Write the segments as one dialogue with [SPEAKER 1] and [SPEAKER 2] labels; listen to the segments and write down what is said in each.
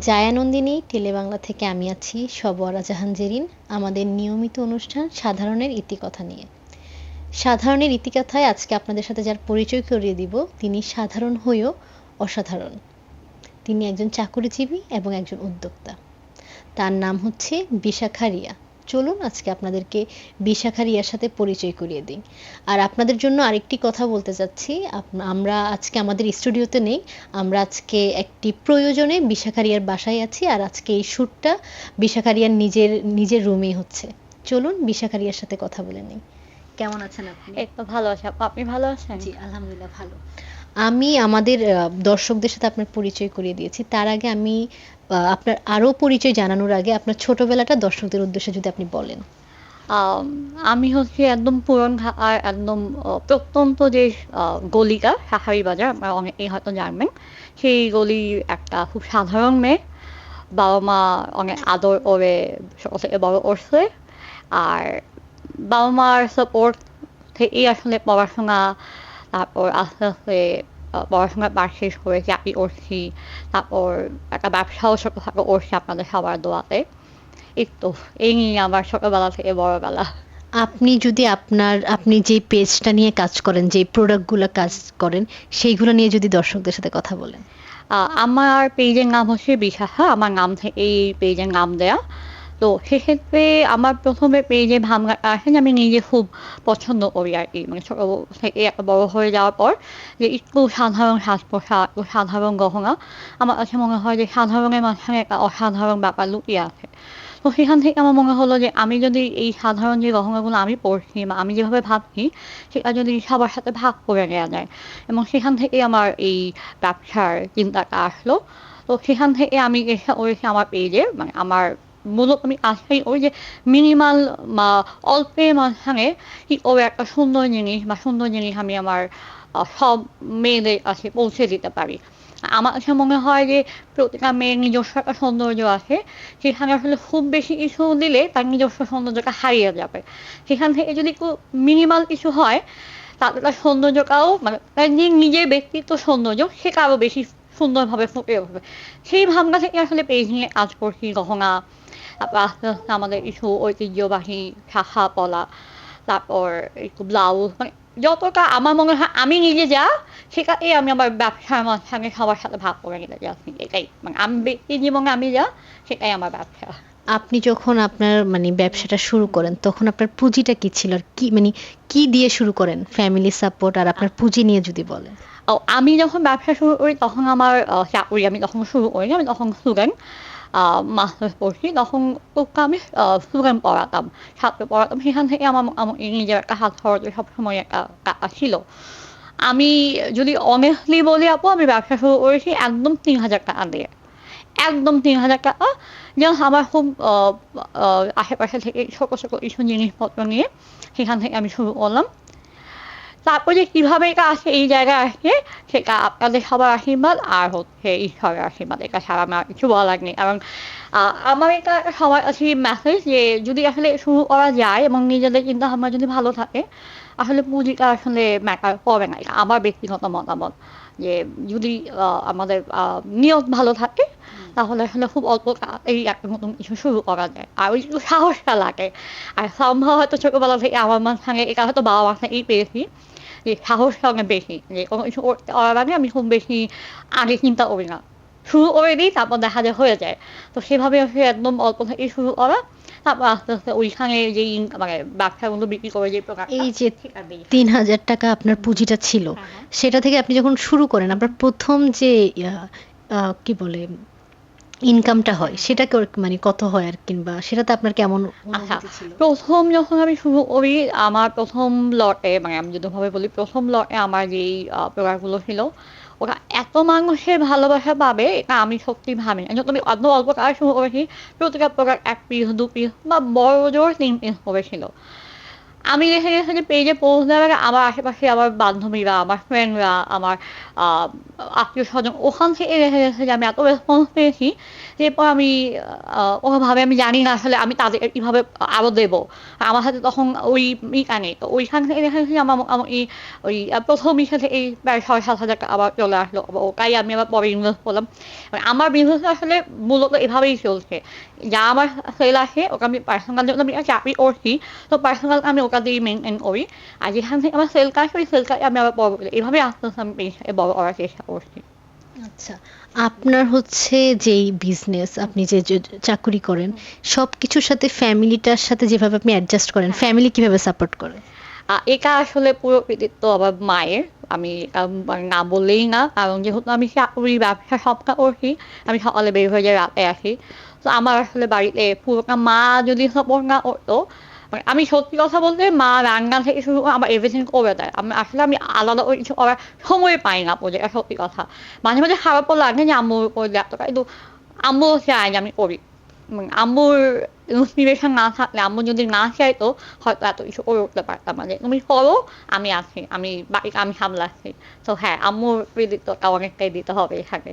[SPEAKER 1] জায়ানন্দিনী, টেলিবাংলা থেকে আমি আছি সবরা জাহান জেরিন। আমাদের নিয়মিত অনুষ্ঠান সাধারণের ইতিকথা নিয়ে। সাধারণের ইতিকথায় আজকে আপনাদের সাথে যার পরিচয় করিয়ে দিব, তিনি সাধারণ হয়েও অসাধারণ। তিনি একজন চাকুরিজীবী এবং একজন উদ্যোক্তা। তার নাম হচ্ছে বিশাখা রিয়া। চলুন আজকে আপনাদেরকে বিশাখা রিয়ার সাথে পরিচয় করিয়ে দিই। আর আপনাদের জন্য আরেকটি কথা বলতে চাচ্ছি আমরা আজকে আমাদের স্টুডিওতে নেই আমরা আজকে একটি প্রয়োজনে বিশাখা রিয়ার বাসায় আছি আর আজকে এই শ্যুটটা বিশাখা রিয়ার নিজের নিজের রুমেই হচ্ছে। চলুন বিশাখা রিয়ার সাথে কথা বলে নিই। কেমন আছেন আপনি?
[SPEAKER 2] এই তো ভালো আছি। আপু আপনি ভালো আছেন?
[SPEAKER 1] জি আলহামদুলিল্লাহ ভালো। আমি আমাদের দর্শকদের সাথে আপনার পরিচয় করিয়ে দিয়েছি। তার আগে আমি আপনার আরও পরিচয় জানানোর আগে আপনার ছোটবেলাটা দর্শকদের উদ্দেশ্যে যদি আপনি বলেন।
[SPEAKER 2] আমি হচ্ছে একদম পুরন ঢাকার একদম প্রত্যন্ত যে গলিটা, সাহারি বাজার, আপনারা অনেকেই হয়তো জানবেন। সেই গলির একটা খুব সাধারণ মেয়ে। বাবা মা অনেক আদর করে ছোট থেকে বড় করছে। আর বাবা মার সাপোর্ট থেকেই আসলে পড়াশোনা তারপর আস্তে আস্তে আহ, পড়াশোনার পাশ শেষ করে চাকরি করছি তারপর একটা ব্যবসাও ছোটোখাটো করছি আপনাদের সবার দোয়াতে। এই তো এই নিয়ে আমার ছোটবেলা থেকে বড়বেলা।
[SPEAKER 1] আপনি যদি আপনার আপনি যে পেজটা নিয়ে কাজ করেন যে প্রোডাক্টগুলো কাজ করেন সেইগুলো নিয়ে যদি দর্শকদের সাথে কথা বলেন।
[SPEAKER 2] আহ, আমার পেজের নাম হচ্ছে বিশাখা আমার নাম থেকে এই পেজের নাম দেয়া। তো সেক্ষেত্রে আমার প্রথমে আসে যে আমি নিজে খুব পছন্দ করি আর কি। মানে ছোট থেকে একটা বড় হয়ে যাওয়ার পর যে একটু সাধারণ সাজ পোশাক সাধারণ গহনা, আমার কাছে মনে হয় যে সাধারণের মাঝখানে একটা অসাধারণ ব্যাপার লুকিয়ে আছে। তো সেখান থেকে আমার মনে হলো যে আমি যদি এই সাধারণ যে গহনাগুলো আমি পড়ছি বা আমি যেভাবে ভাবছি, সেটা যদি সবার সাথে ভাগ করে নেওয়া যায়। এবং সেখান থেকে আমার এই ব্যবসার চিন্তাটা আসলো। তো সেখান থেকে আমি চেষ্টা করেছি আমার পেজে মানে আমার মূলত আমি আসলেই ওই যে মিনিমাল বা অল্পের মাঝখানে কি করে একটা সুন্দর জিনিস বা সুন্দর জিনিস আমি আমার সব মেয়েদের কাছে পৌঁছে দিতে পারি। আমার কাছে মনে হয় যে প্রতিটা মেয়ের নিজস্ব একটা সৌন্দর্য আছে, সেখানে আসলে খুব বেশি কিছু দিলে তার নিজস্ব সৌন্দর্যটা হারিয়ে যাবে। সেখান থেকে যদি একটু মিনিমাল কিছু হয় তাহলে তার সৌন্দর্যটাও মানে তার যে নিজের ব্যক্তিত্ব সৌন্দর্য, সেটা আরও বেশি সুন্দরভাবে ফুটে উঠবে। সেই ভাবনা থেকে আসলে পেজ নিয়ে কাজ করছি, গহনা তারপর আস্তে আস্তে আমাদের কিছু ঐতিহ্যবাহী শাখা পলা তারপর একটু ব্লাউজ মানে যতটা আমার মনে হয় আমি নিজে যা সেটাই আমি আমার ব্যবসার মাঝখানে সবার সাথে ভাগ করে নিতে যাচ্ছি এটাই মানে আমি ব্যক্তি জীবনে আমি যা সেটাই আমার ব্যবসা
[SPEAKER 1] আপনি যখন আপনার মানে ব্যবসাটা শুরু করেন তখন আপনার পুঁজিটা কি ছিল? আর কি মানে কি দিয়ে শুরু করেন? ফ্যামিলি সাপোর্ট আর আপনার পুঁজি নিয়ে যদি বলেন।
[SPEAKER 2] ও আমি যখন ব্যবসা শুরু করি তখন আমার চাকরি আমি তখন শুরু করি আমি তখন স্টুডেন্ট মাস্টার্স আমি যদি অনেস্টলি বলি আপু, আমি ব্যবসা শুরু করেছি একদম তিন হাজার টাকা দিয়ে। একদম তিন হাজার টাকা। যেন আমার খুব আশেপাশে থেকে ছোটো ছোটো কিছু জিনিসপত্র নিয়ে সেখান থেকে আমি শুরু করলাম। তারপরে যে কীভাবে এটা আসে এই জায়গায় আসে সেটা আপনাদের সবার আশীর্বাদ আর হচ্ছে ঈশ্বরের আশীর্বাদ এটা ছাড়া আমার কিছু বলার নেই। কারণ আমার এটা সবার কাছে মেসেজ যে যদি আসলে শুরু করা যায় এবং নিজেদের চিন্তা ভাবনা যদি ভালো থাকে আসলে পুঁজিটা আসলে ম্যাটার করে না। এটা আমার ব্যক্তিগত মতামত যে যদি আহ, আমাদের আহ, নিয়ত ভালো থাকে তাহলে আসলে খুব অল্প এই একটা নতুন কিছু শুরু করা যায়। আর ওই সাহসটা লাগে। আর সম্ভব হয়তো ছোটবেলা থেকে আমার মাঝখানে এটা হয়তো বাবা মা থেকেই পেয়েছি। যে সাহসটা অনেক বেশি যে কোনো কিছু করতে করার আগে আমি খুব বেশি আগে চিন্তা করি না শুরু করে দিই তারপর দেখা যায় হয়ে যায় তো সেভাবে একদম অল্প থেকে শুরু করা তারপর আস্তে আস্তে ওইখানে যেই মানে ব্যবসাগুলো বিক্রি করে যে
[SPEAKER 1] এই যে তিন হাজার টাকা আপনার পুঁজিটা ছিল সেটা থেকে আপনি যখন শুরু করেন আপনার প্রথম যে আহ, কি বলে ইনকামটা হয় সেটা মানে কত হয় আর কিংবা সেটাতে আপনার কেমন
[SPEAKER 2] আচ্ছা প্রথম যখন আমি শুরু করি আমার প্রথম লটে মানে আমি যদি ভাবে বলি প্রথম লটে আমার যেই প্রোডাক্টগুলো ছিল ওরা এত মানুষের ভালোবাসা পাবে এটা আমি সত্যি ভাবি না। যখন আমি অল্প অল্প কাজ শুরু করেছি প্রতিটা প্রোডাক্ট এক পিস দু পিস বা বড় জোর তিন পিস করেছিল আমি দেখে গেছি যে পেজে পোস্ট দেওয়ার আমার আশেপাশে আমার বান্ধবীরা, আমার ফ্রেন্ডরা আমার আত্মীয় স্বজন ওখান থেকে দেখে গেছে যে আমি এত রেসপন্স পেয়েছি এরপর আমি ওভাবে আমি জানি না আসলে আমি তাদের কীভাবে আরও দেব। আমার হাতে তখন ওই ইটা নেই। তো ওইখান থেকে দেখা গেছে আমার এই ওই আ ১ম ইসে থেকেই প্রায় ৳৬,০০০ আবার চলে আসলো। ওটাই আমি আবার পরে ইনভেস্ট করলাম। আমার বিজনেস আসলে মূলত এভাবেই চলছে। যা আমার সেল আসে ওকে আমি পার্সোনাল যেহেতু আমি চাকরি করছি, তো পার্সোনাল আমি ওটা দিয়েই মেনটেন করি। আর যেখান থেকে আমার সেলটা আসে ওই সেলটাই আমি আবার পরবর্তীতে এভাবে আস্তে, আস্তে আমি বড় করার চেষ্টা করছি।
[SPEAKER 1] আচ্ছা। আপনার হচ্ছে যেই বিজনেস আপনি যে, যে চাকুরি করেন, সবকিছুর সাথে ফ্যামিলিটার সাথে যেভাবে আপনি অ্যাডজাস্ট করেন। ফ্যামিলি কীভাবে সাপোর্ট করে?
[SPEAKER 2] আ এটা আসলে পুরো কৃতিত্ব আমার মায়ের। আমি মানে না বললেই না। কারণ যেহেতু আমি চাকরি, ব্যবসা সবটা করছি, আমি সকালে বের হয়ে যাই, রাতে আসি। তো আমার আসলে বাড়িতে পুরোটা মা যদি সাপোর্ট না করতো, মানে আমি সত্যি কথা বলতে মা রান্না থেকে শুরু করে আমার এভরিথিং করে দেয়। আমি আসলে আমি আলাদা করে কিছু করার সময় পাই না যেটা সত্যি কথা। মাঝে, মাঝে খারাপও লাগে যে আম্মুর উপর দায়িত্বটা কিন্তু আম্মুও চায় যে আমি করি। মানে আম্মুর ইন্সপিরেশন না থাকলে আম্মু যদি না চাইতো হয়তো এত কিছু করে উঠতে পারতাম না "তুমি করো, আমি আছি। আমি বাকিটা আমি সামলাচ্ছি।" তো হ্যাঁ, আম্মুর কৃতিত্বটা অনেকটাই দিতে হবে এখানে।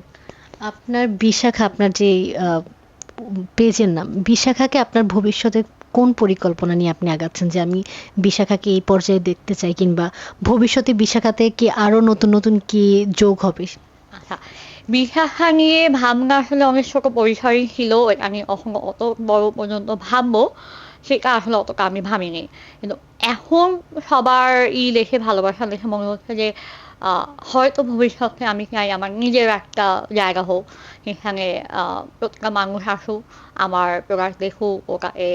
[SPEAKER 1] আপনার বিশাখা আপনার আ পেজের নাম, বিশাখাকে আপনার ভবিষ্যতে কোন পরিকল্পনা নিয়ে আপনি আগাচ্ছেন? যে আমি বিশাখাকে এই পর্যায়ে দেখতে চাই কিংবা ভবিষ্যতে বিশাখাতে কি আরও নতুন, নতুন কি যোগ হবে?
[SPEAKER 2] আচ্ছা। বিশাখা নিয়ে ভাবনা আসলে অনেক ছোট পরিসরেই ছিল। আমি কখনো অত বড় পর্যন্ত ভাববো, সেটা আসলে অতটা আমি ভাবিনি। কিন্তু এখন সবার ই দেখে ভালোবাসা দেখে মনে হচ্ছে যে হয়তো ভবিষ্যতে আমি চাই আমার নিজের একটা জায়গা হোক। সেখানে প্রত্যেকটা মানুষ আসুক, আমার প্রোডাক্ট দেখুক, ওটাকে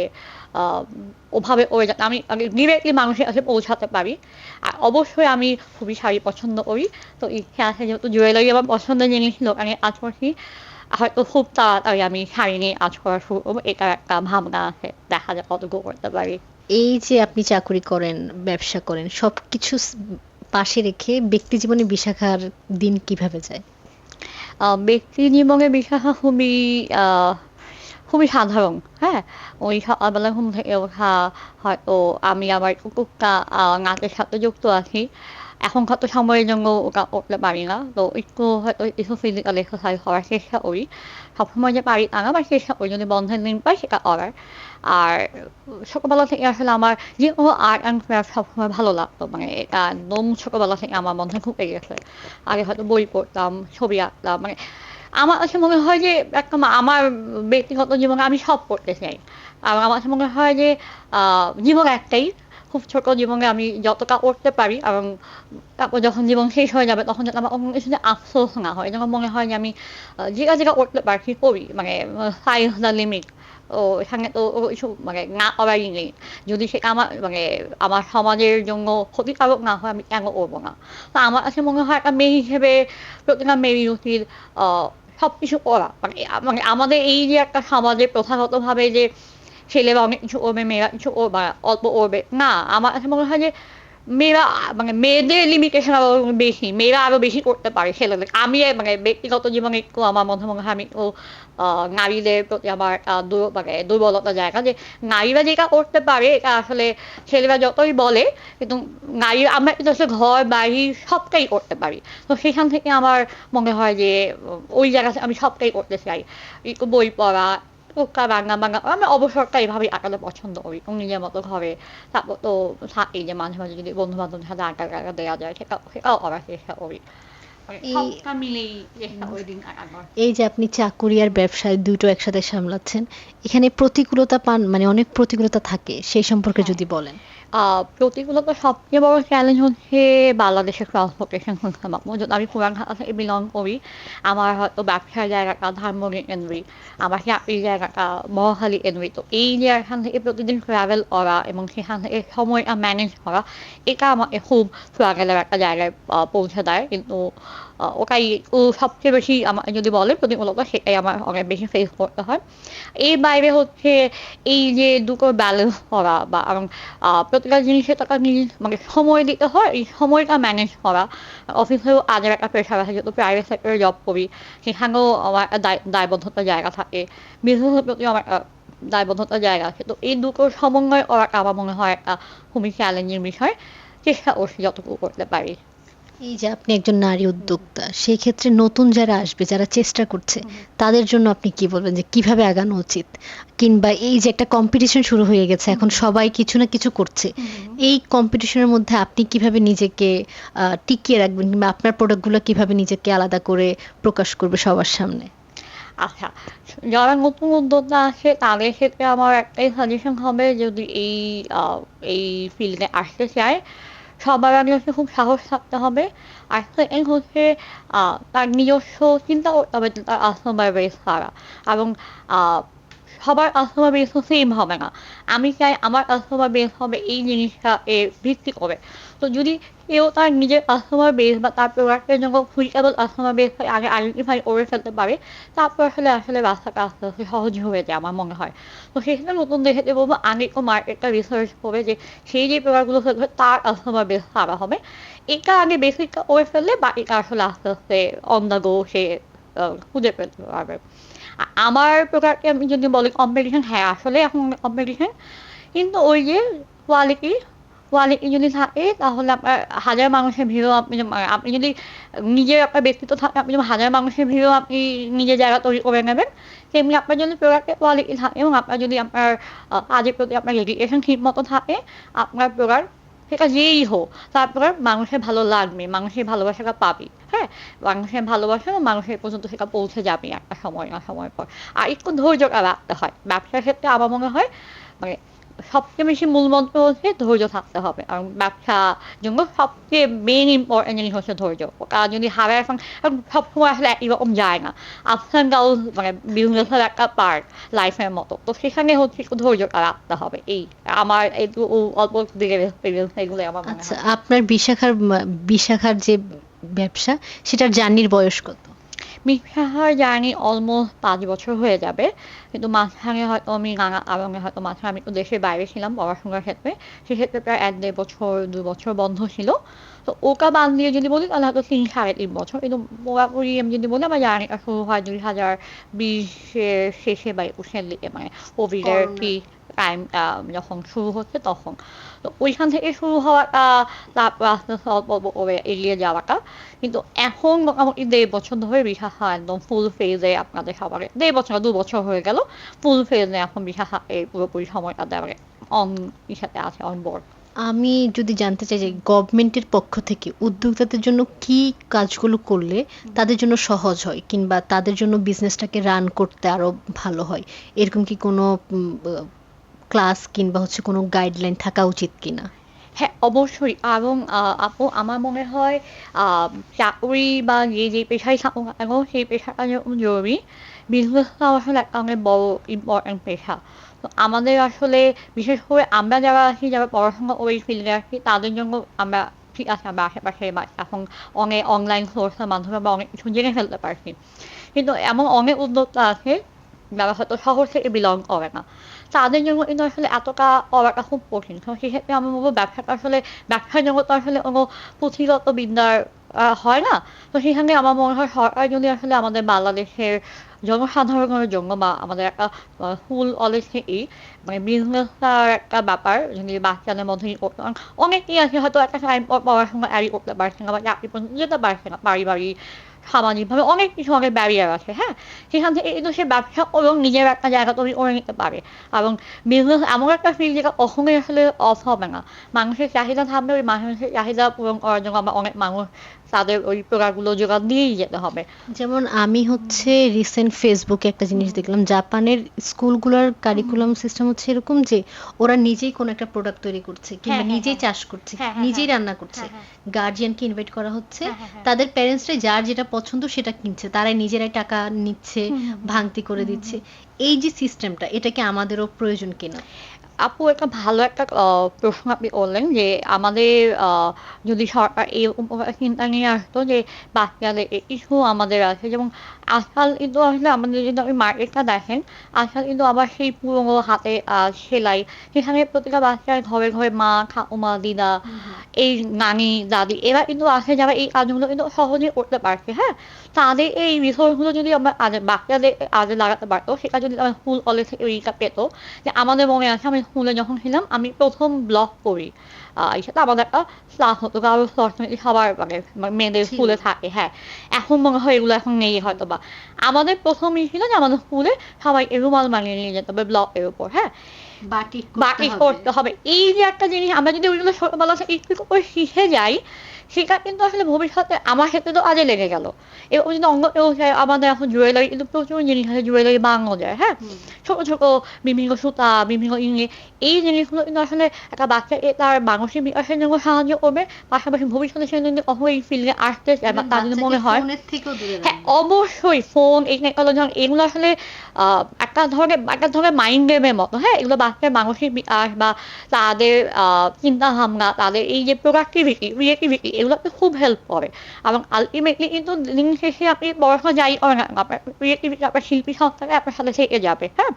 [SPEAKER 2] ওভাবে করে যাতে আমি ডিরেক্টলি মানুষের কাছে পৌঁছাতে পারি। আর অবশ্যই আমি খুবই শাড়ি পছন্দ করি। তো ইচ্ছা আছে যেহেতু জুয়েলারি আমার পছন্দের জিনিস দোকানে কাজ করছি। হয়তো খুব তাড়াতাড়ি আমি শাড়ি নিয়ে কাজ করা শুরু করব। এটার একটা ভাবনা আছে। দেখা যাক কতটুকু করতে পারি।
[SPEAKER 1] এই যে আপনি চাকুরি করেন, ব্যবসা করেন, সবকিছু স পাশে রেখে ব্যক্তি জীবনে বিশাখার দিন কীভাবে যায়?
[SPEAKER 2] ব্যক্তি জীবনে বিশাখা খুবই খুবই সাধারণ। হ্যাঁ? ওই সকালবেলা ঘুম থেকে ওঠা, হয়তো আমি আমার কুকুরটা নাচের সাথে যুক্ত আছি। এখনকার তো সময়ের জন্য ওটা করতে পারি না। তো একটু হয়তো কিছু ফিজিক্যাল এক্সারসাইজ করার চেষ্টা করি। সবসময় যে পারি তা না, বাট চেষ্টা করি যদি বন্ধের দিন পাই সেটা করার। আর ছোটবেলা থেকে আসলে আমার যে যেকোনো আর্ট অ্যান্ড ক্রাফট সবসময় ভালো লাগতো। মানে এটা একদম ছোটবেলা থেকে আমার মধ্যে ঢুকে গেছে। আগে হয়তো বই পড়তাম, ছবি আঁকতাম। মানে আমার কাছে মনে হয় যে একটা মা আমার ব্যক্তিগত জীবনে আমি সব করতে চাই। আর আমার কাছে মনে হয় যে জীবন একটাই। খুব ছোট জীবনে আমি যতটা করতে পারি এবং তারপর যখন জীবন শেষ হয়ে যাবে তখন যাতে আমার অন্য কিছুতে আফসোস না হয়। যেন মনে হয় যে আমি যেটা, যেটা করতে পারছি করি। মানে is the limit তো এখানে তো কিছু মানে না করারই নেই। যদি সেটা আমার মানে আমার সমাজের জন্য ক্ষতিকারক না হয় আমি কেন করব না? তো আমার কাছে মনে হয় একটা মেয়ে হিসেবে প্রতিটা মেয়েরই উচিত সবকিছু করা। মানে মানে আমাদের এই যে একটা সমাজে প্রথাগতভাবে যে ছেলেরা অনেক কিছু করবে, মেয়েরা কিছু করবে অল্প করবে। না, আমার কাছে মনে হয় যে মেয়েরা মানে মেয়েদের লিমিটেশন আরও বেশি। মেয়েরা আরও বেশি করতে পারে ছেলেদের। আমি মানে ব্যক্তিগত জীবনে একটু আমার মনে হয় আমি একটু নারীদের প্রতি আমার মানে দুর্বলতার জায়গা যে নারীরা যেটা করতে পারে এটা আসলে ছেলেরা যতই বলে কিন্তু নারী আমরা কিন্তু আসলে ঘর বাড়ি সবটাই করতে পারি। তো সেখান থেকে আমার মনে হয় যে ওই জায়গাতে আমি সবটাই করতে চাই। একটু বই পড়া, টুকটাক রান্না-বান্না আমি অবসরটা এভাবেই কাটাতে পছন্দ করি। নিজের মতো ঘরে। তারপর তো থাকি যে মাঝে, মাঝে যদি বন্ধু বান্ধব সাথে আড্ডা-টাড্ডা দেওয়া যায় সেটা সেটাও করার চেষ্টা করি। মানে।
[SPEAKER 1] এই যে আপনি চাকুরি আর ব্যবসায় দুটো একসাথে সামলাচ্ছেন, এখানে প্রতিকূলতা পান মানে অনেক প্রতিকূলতা থাকে। সেই সম্পর্কে
[SPEAKER 2] হ্যাঁ।
[SPEAKER 1] যদি বলেন।
[SPEAKER 2] প্রতিকূলতা সবচেয়ে বড় চ্যালেঞ্জ হচ্ছে বাংলাদেশের ট্রান্সপোর্টেশন সিস্টেম। যেহেতু আমি পুরান ঢাকা থেকে বিলং করি। আমার হয়তো ব্যবসার জায়গাটা ধানমন্ডি এনভি। আমার চাকরির জায়গাটা মহাখালী এনভি। তো এই যে এখান থেকে প্রতিদিন ট্রাভেল করা এবং সেখান থেকে সময়টা ম্যানেজ করা, এটা আমাকে খুব স্ট্রাগল এর একটা জায়গায় পৌঁছে দেয়। কিন্তু ওটাই সবচেয়ে বেশি আমাকে যদি বলে প্রতিকূলতা সেটাই আমার অনেক বেশি ফেস করতে হয়। এর বাইরে হচ্ছে এই যে দুটো ব্যালেন্স করা বা, এবং জিনিসের তো একটা মানে সময় দিতে হয়। এই সময়টা ম্যানেজ করা। অফিসেও কাজের একটা প্রেশার আছে, যেহেতু প্রাইভেট সেক্টরে জব করি। সেখানেও আমার একটা দায় দায়বদ্ধতার জায়গা থাকে। বিজনেসের প্রতিও আমার একটা দায়বদ্ধতার জায়গা আছে। তো এই দুটোর সমন্বয় করাটা আমার মনে হয় একটা খুবই চ্যালেঞ্জিং বিষয়। চেষ্টা করছি যতটুকু করতে পারি।
[SPEAKER 1] এই যে আপনি একজন নারী উদ্যোক্তা সেই ক্ষেত্রে নতুন যারা আসবে, যারা চেষ্টা করছে, তাদের জন্য আপনি কি বলবেন যে কীভাবে আগানো উচিত? কিংবা এই যে একটা কম্পিটিশন শুরু হয়ে গেছে, এখন সবাই কিছু না কিছু করছে, এই কম্পিটিশনের মধ্যে আপনি কীভাবে নিজেকে টিকিয়ে রাখবেন? কিংবা আপনার প্রোডাক্টগুলো কীভাবে নিজেকে আলাদা করে প্রকাশ করবে সবার সামনে?
[SPEAKER 2] আচ্ছা যারা নতুন উদ্যোক্তা আছে তাদের ক্ষেত্রে আমার একটাই সাজেশন হবে, যদি এই এই ফিল্ডে আসতে চায় সবার আগে হচ্ছে খুব সাহস থাকতে হবে। আর সেকেন্ড হচ্ছে তার নিজস্ব চিন্তা করতে হবে তার কাস্টমার বেস কারা এবং সবার কাস্টমার বেশ সেম হবে না। আমি চাই আমার কাস্টমার বেস হবে এই জিনিসটা এর ভিত্তি করে। তো যদি কেউ তার নিজের কাস্টমার বেস বা তার প্রোডাক্টের জন্য সুইটেবল কাস্টমার বেস আগে আইডেন্টিফাই করে ফেলতে পারে, তারপর আসলে আসলে রাস্তাটা আস্তে আস্তে সহজ হয়ে যায় আমার মনে হয়। তো সেখানে নতুন দেখে বলব, আগে একটু মার্কেটটা রিসার্চ করে যে সেই যে প্রোডাক্টগুলো ফেলবে তার কাস্টমার বেস কারা হবে। এটা আগে বেসিকটা করে ফেললে বাকিটা আসলে আস্তে আস্তে অন দ্য গো সে খুঁজে পেতে পারবে। আমার প্রোডাক্টে আমি যদি বলি কম্পিটিশন হ্যাঁ আসলে এখন কম্পিটিশন কিন্তু ওই যে কোয়ালিটি কোয়ালিটি যদি থাকে তাহলে আপনার হাজার মানুষের ভিড়ও আপনি আপনি যদি নিজের আপনার ব্যক্তিত্ব থাকে আপনি যেমন হাজার মানুষের ভিড়ও আপনি নিজের জায়গা তৈরি করে নেবেন, তেমনি আপনার যদি প্রোডাক্টের কোয়ালিটি থাকে এবং আপনার যদি আপনার কাজের প্রতি আপনার রেডিয়েশন ঠিক মতো থাকে, আপনার প্রোডাক্ট সেটা যেই হোক তারপর মানুষের ভালো লাগবে, মানুষের ভালোবাসাটা পাবে হ্যাঁ? মানুষের ভালোবাসা এবং মানুষের পর্যন্ত সেটা পৌঁছে যাবে একটা সময় না সময় পর। আর একটু ধৈর্যটা রাখতে হয়, ব্যবসার ক্ষেত্রে আমার মনে হয় মানে সবচেয়ে বেশি মূল মন্ত্র হচ্ছে ধৈর্য থাকতে হবে। কারণ ব্যবসা জন্য সবচেয়ে মেইন ইম্পর্টেন্ট জিনিস হচ্ছে ধৈর্য। ওটা যদি হারায় এখন সবসময় আসলে এরকম যায় না। আপস অ্যান্ড ডাউন মানে বিজনেসের একটা পার্ট লাইফের মতো। তো সেখানে হচ্ছে একটু ধৈর্যটা রাখতে হবে। এই আমার একটু অল্প দিকের এক্সপিরিয়েন্স এগুলো আমার
[SPEAKER 1] আচ্ছা আপনার বিশাখার বিশাখার যে ব্যবসা সেটার জার্নির বয়স কত?
[SPEAKER 2] মিশাহার জার্নি অলমোস্ট পাঁচ বছর হয়ে যাবে। কিন্তু মাঝখানে হয়তো আমি নানা কারণে হয়তো মাঝখানে আমি একটু দেশের বাইরে ছিলাম পড়াশোনার ক্ষেত্রে। সেক্ষেত্রে প্রায় এক দেড় বছর দু বছর বন্ধ ছিল। তো ওটা বাদ দিয়ে যদি বলি তাহলে হয়তো তিন সাড়ে তিন বছর। কিন্তু পুরাপুরি আমি যদি বলি আমার জার্নিটা শুরু হয় দুই হাজার বিশের শেষে বা একুশের দিকে। মানে কোভিডের। ঠিক টাইম যখন শুরু হচ্ছে তখন। তো ওইখান থেকে শুরু হওয়াটা তারপর আস্তে আস্তে অল্প অল্প করে এগিয়ে যাওয়াটা। কিন্তু এখন মোটামুটি দেড় বছর ধরে বিশাখা একদম ফুল ফেজে আপনাদের সবারে দেড় বছর, দু বছর হয়ে গেল ফুল ফেজে এখন বিশাখা এই পুরোপুরি সময়টা দেওয়ারে অন ইসাতে আছে অন বোর্ড
[SPEAKER 1] আমি যদি জানতে চাই যে গভর্নমেন্টের পক্ষ থেকে উদ্যোক্তাদের জন্য কি কাজগুলো করলে তাদের জন্য সহজ হয়, কিংবা তাদের জন্য বিজনেসটাকে রান করতে আরও ভালো হয়, এরকম কি কোনো ক্লাস কিংবা হচ্ছে কোনো গাইডলাইন থাকা উচিত কিনা?
[SPEAKER 2] হ্যাঁ অবশ্যই। এবং আপু, আমার মনে হয় চাকরি বা যে যে পেশায় থাকুক সেই পেশাটা যেরকম জরুরি। বিজনেসটা আসলে একটা অনেক বড় ইম্পর্টেন্ট পেশা। তো আমাদের আসলে, বিশেষ করে আমরা যারা আছি, যারা পড়াশোনা ওই ফিল্ডে আছি, তাদের জন্য আমরা ঠিক আছে, আমরা আশেপাশে বা এখন অনেক অনলাইন সোর্সের মাধ্যমে আমরা অনেক কিছু জেনে ফেলতে পারছি। কিন্তু এমন অনেক উদ্যোক্তা আছে যারা শহর থেকে বিলং করে না। তাদের জন্য কিন্তু আসলে এতটা করাটা খুব কঠিন। তো সেক্ষেত্রে আমি বলব ব্যবসাটা আসলে, ব্যবসার জগৎ আসলে কোনো পুঁথিগত বিদ্যার হয় না। তো সেখানে আমার মনে হয় সরকার যদি আসলে আমাদের বাংলাদেশের জনসাধারণের জন্য বা আমাদের একটা ফুল অলেজ থেকেই মানে বিজনেসটার একটা ব্যাপার যদি বাচ্চাদের মধ্যে অনেকেই আছে হয়তো একটা টাইম পড়াশোনা অ্যারি করতে পারছে না বা চাকরি পর্যন্ত যেতে পারছে না পারিবারিক সামাজিকভাবে অনেক কিছু অনেক ব্যারিয়ার আছে হ্যাঁ? সেখান থেকে কিন্তু সে ব্যবসা এবং নিজের একটা জায়গা তৈরি করে নিতে পারে। এবং বিজনেস এমন একটা ফিল্ড যেটা কখনোই আসলে অফ হবে না। মানুষের চাহিদা থাকবে ওই মানুষের চাহিদা পূরণ করার জন্য আমরা অনেক মানুষ তাদের ওই প্রকারগুলো জোগাড় দিয়েই যেতে হবে
[SPEAKER 1] যেমন আমি হচ্ছে রিসেন্ট ফেসবুকে একটা জিনিস দেখলাম জাপানের স্কুলগুলোর কারিকুলাম সিস্টেম হচ্ছে এরকম যে ওরা নিজেই কোনো একটা প্রোডাক্ট তৈরি করছে কিংবা
[SPEAKER 2] হ্যাঁ,
[SPEAKER 1] নিজেই
[SPEAKER 2] হ্যাঁ।
[SPEAKER 1] চাষ করছে
[SPEAKER 2] হ্যাঁ, হ্যাঁ,
[SPEAKER 1] নিজেই
[SPEAKER 2] হ্যাঁ।
[SPEAKER 1] রান্না করছে
[SPEAKER 2] হ্যাঁ,
[SPEAKER 1] গার্জিয়ানকে ইনভাইট করা হচ্ছে
[SPEAKER 2] হ্যাঁ, হ্যাঁ, হ্যাঁ।
[SPEAKER 1] তাদের প্যারেন্টসরাই যার যেটা পছন্দ সেটা কিনছে তারাই নিজেরাই টাকা নিচ্ছে। ভাঙতি করে দিচ্ছে এই যে সিস্টেমটা এটা কি আমাদেরও প্রয়োজন কিনা
[SPEAKER 2] আপু একটা ভালো একটা আহ, প্রশ্ন আপনি করলেন যে আমাদের আহ, যদি সরকার এরকম একটা চিন্তা নিয়ে আসতো যে বাচ্চাদের ইস্যু আমাদের আছে যেমন আজকাল কিন্তু আসলে আমাদের যদি আপনি মার্কেটটা দেখেন আজকাল কিন্তু আবার সেই পুরোনো হাতে আহ, সেলাই সেখানে প্রতিটা বাচ্চার ঘরে ঘরে মা ঠাকুমা দিদা এই নানি দাদি এরা কিন্তু আছে যারা এই কাজগুলো কিন্তু সহজেই করতে পারছে হ্যাঁ? তাদের এই রিসোর্সগুলো যদি আমরা আগে বাচ্চাদের আগে লাগাতে পারতো সেটা যদি আমরা ফুল কলেজ থেকে ওইটা পেতো যে আমাদের মনে আছে আমি স্কুলে যখন ছিলাম আমি প্রথম ব্লগ করি। আহ, আমাদের একটা ক্লাস হতো কারও অর্থনীতি সবার মানে মেয়েদের স্কুলে থাকে হ্যাঁ। এখন মনে হয় এগুলো এখন নেই হয়তো বা আমাদের প্রথম ছিল যে আমাদের স্কুলে সবাই রুমাল বানিয়ে নিয়ে যেতে হবে ব্লকের উপর হ্যাঁ। বাকি করতে হবে। এই যে একটা জিনিস আমরা যদি ওইগুলো ছোটবেলা থেকে একটু করে শিখে যাই সেটা কিন্তু আসলে ভবিষ্যতে আমার ক্ষেত্রে তো আজে লেগে গেল। এরকম যদি অঙ্গ আমাদের এখন জুয়েলারি কিন্তু প্রচুর জিনিস আছে জুয়েলারি বানানো যায় হ্যাঁ? ছোট ছোট বিভিন্ন সুতা বিভিন্ন ইংলিশ এই জিনিসগুলো কিন্তু আসলে একটা বাচ্চাকে তার মানসিক বিকাশের জন্য সাহায্য করবে। পাশাপাশি ভবিষ্যতে সে যদি কখনো এই ফিল্ডে আসতে চায় বা তার যদি মনে হয় হ্যাঁ অবশ্যই ফোন এই টেকনোলজি এগুলো আসলে আহ, একটা ধরনের একটা ধরনের মাইন্ড গেমের মতো হ্যাঁ? এগুলো বাচ্চার মানসিক বিকাশ বা তাদের চিন্তা ভাবনা তাদের এই যে প্রোডাক্টিভিটি ক্রিয়েটিভিটি এগুলোতে খুব হেল্প করে। এবং আলটিমেটলি কিন্তু দিন শেষে আপনি পড়াশোনা যাই করেন আপনার ক্রিয়েটিভিটি আপনার শিল্পী সত্তাটা আপনার সাথে থেকে যাবে হ্যাঁ?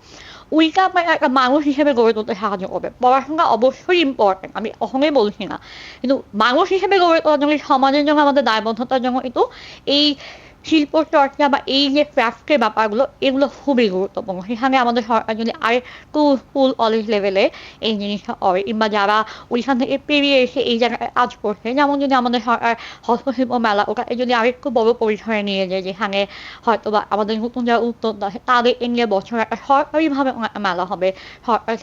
[SPEAKER 2] ওইটা আপনার একটা মানুষ হিসেবে গড়ে তুলতে সাহায্য করবে। পড়াশোনা অবশ্যই ইম্পর্টেন্ট আমি কখনোই বলছি না। কিন্তু মানুষ হিসেবে গড়ে তোলার জন্য সমাজের জন্য, আমাদের দায়বদ্ধতার জন্য কিন্তু এই শিল্প চর্চা বা এই যে ক্রাফটের ব্যাপারগুলো এগুলো খুবই গুরুত্বপূর্ণ। সেখানে আমাদের সরকার যদি আরেকটু স্কুল কলেজ লেভেলে এই জিনিসটা করে কিংবা যারা ওইখান থেকে পেরিয়ে এসে এই জায়গায় কাজ করছে যেমন যদি আমাদের সরকার হস্তশিল্প মেলা ওটাকে যদি আরেকটু বড় পরিসরে নিয়ে যায় যেখানে হয়তো বা আমাদের নতুন যারা উদ্যোক্তা আছে তাদেরকে নিয়ে বছর একটা সরকারিভাবে মেলা হবে। সরকার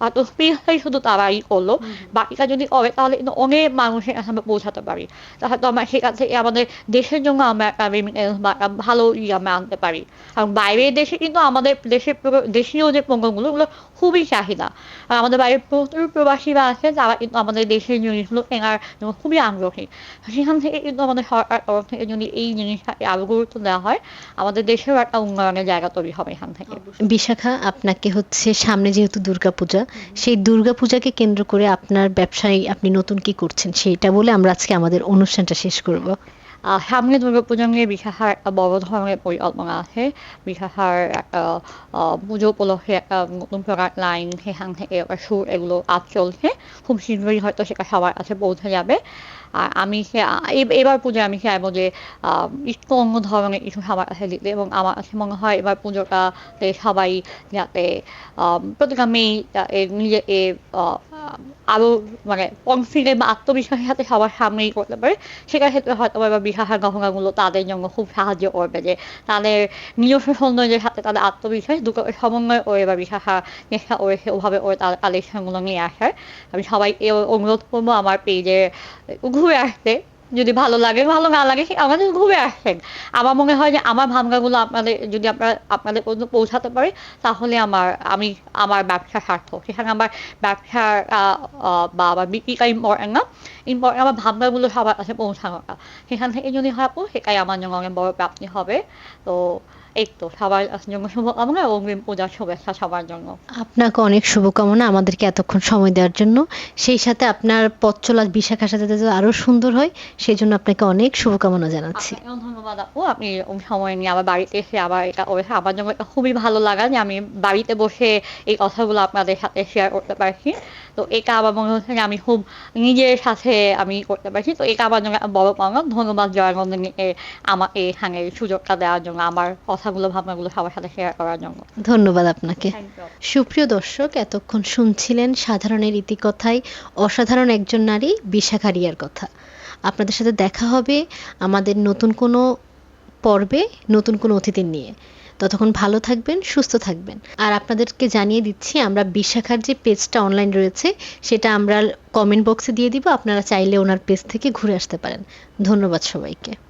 [SPEAKER 2] হয়তো স্পেশালি শুধু তারাই করল। বাকিটা যদি করে তাহলে অনেক মানুষের কাছে আমরা পৌঁছাতে পারি। তাহলে তো আমরা সেখান থেকে আমাদের দেশের জন্য আমরা ভালো ইয়ে আনতে পারি। বাইরের দেশে কিন্তু আমাদের দেশীয় যে পণ্যগুলো ওগুলো খুবই চাহিদা। আর আমাদের প্রচুর প্রবাসীরা আছে কিন্তু আমাদের দেশের জিনিসগুলো কেনার খুবই আগ্রহী। সেখান থেকে কিন্তু আমাদের সরকার তরফ থেকে যদি এই জিনিসটা আরও গুরুত্ব দেওয়া হয়, আমাদের দেশেও একটা উন্নয়নের জায়গা তৈরি হবে এখান থেকে।
[SPEAKER 1] বিশাখা, আপনাকে হচ্ছে সামনে যেহেতু দুর্গাপূজা, সেই দুর্গাপূজাকে কেন্দ্র করে আপনার ব্যবসায় আপনি নতুন কি করছেন সেইটা বলে আমরা আজকে আমাদের অনুষ্ঠানটা শেষ করব।
[SPEAKER 2] সামনে দুর্গা নিয়ে বিশাখার একটা বড় ধরনের পরিকল্পনা আছে। বিশাখার একটা পুজো উপলক্ষে একটা নতুন প্রকার লাইন সেখান থেকে সুর এগুলো আজ চলছে। খুব শীঘ্রই হয়তো সেটা সবার কাছে পৌঁছে যাবে। আর আমি এবার পুজো আমি চাইব যে একটু অন্য ধরনের কিছু সবার কাছে দিতে এবং আমার কাছে মনে হয় এবার পুজোটাতে সবাই যাতে প্রতিটা মেয়ে নিজেকে আরও মানে কনফিডেন্ট বা আত্মবিশ্বাসের সাথে সবার সামনেই করতে পারে। সেটার ক্ষেত্রে হয়তো এবার বিশাখার গহনাগুলো তাদের জন্য খুব সাহায্য করবে যে, তাদের নিজস্ব সৌন্দর্যের সাথে তাদের আত্মবিশ্বাস, দুটো সমন্বয় করে এবার বিশাখা চেষ্টা করেছে ওভাবে ওর তার কালেকশনগুলো নিয়ে আসার। আমি সবাইকে অনুরোধ করব আমার পেজে ঘুরে আসতে। যদি ভালো লাগে ভালো না লাগে আমাদের ঘুরে আসেন। আমার মনে হয় যে আমার ভাবনাগুলো আপনাদের যদি আপনারা আপনাদের পর্যন্ত পৌঁছাতে পারে তাহলে আমার আমি আমার ব্যবসা সার্থক। সেখানে আমার আহ, বা আমার বিক্রিটা ইম্পর্টেন্ট না। ইম্পর্টেন্ট আমার ভাবনাগুলো সবার কাছে পৌঁছানোটা। সেখান থেকে যদি হয় আপু সেটাই আমার জন্য অনেক বড় প্রাপ্তি হবে। তো তো সবার জন্য শুভকামনা অগ্রিম পূজার শুভেচ্ছা সবার জন্য।
[SPEAKER 1] আপনাকে অনেক শুভকামনা আমাদেরকে এতক্ষণ সময় দেওয়ার জন্য। সেই সাথে আপনার পথ চলা বিশাখার সাথে যাতে আরও সুন্দর হয় সেই জন্য আপনাকে অনেক শুভকামনা জানাচ্ছি।
[SPEAKER 2] ধন্যবাদ আপু আপনি এরকম সময় নিয়ে আবার বাড়িতে এসে আবার এটা করেছে আমার জন্য খুবই ভালো লাগা যে আমি বাড়িতে বসে এই কথাগুলো আপনাদের সাথে শেয়ার করতে পারছি। তো আমার মনে হচ্ছে যে আমি খুব নিজের সাথে আমি করতে পারছি। তো আমার জন্য বড় পাওনা ধন্যবাদ জয়ানন্দনীকে আমাকে এখানে এই সুযোগটা দেওয়ার জন্য আমার কথাগুলো ভাবনাগুলো সবার সাথে শেয়ার করার জন্য।
[SPEAKER 1] ধন্যবাদ আপনাকে। সুপ্রিয় দর্শক এতক্ষণ শুনছিলেন সাধারণের ইতিকথায় অসাধারণ একজন নারী বিশাখা রিয়ার কথা। আপনাদের সাথে দেখা হবে আমাদের নতুন কোনো পর্বে নতুন কোনো অতিথি নিয়ে। ততক্ষণ ভালো থাকবেন, সুস্থ থাকবেন। আর আপনাদেরকে জানিয়ে দিচ্ছি, আমরা বিশাখার যে পেজটা অনলাইন রয়েছে, সেটা আমরা কমেন্ট বক্সে দিয়ে দিব। আপনারা চাইলে ওনার পেজ থেকে ঘুরে আসতে পারেন। ধন্যবাদ সবাইকে।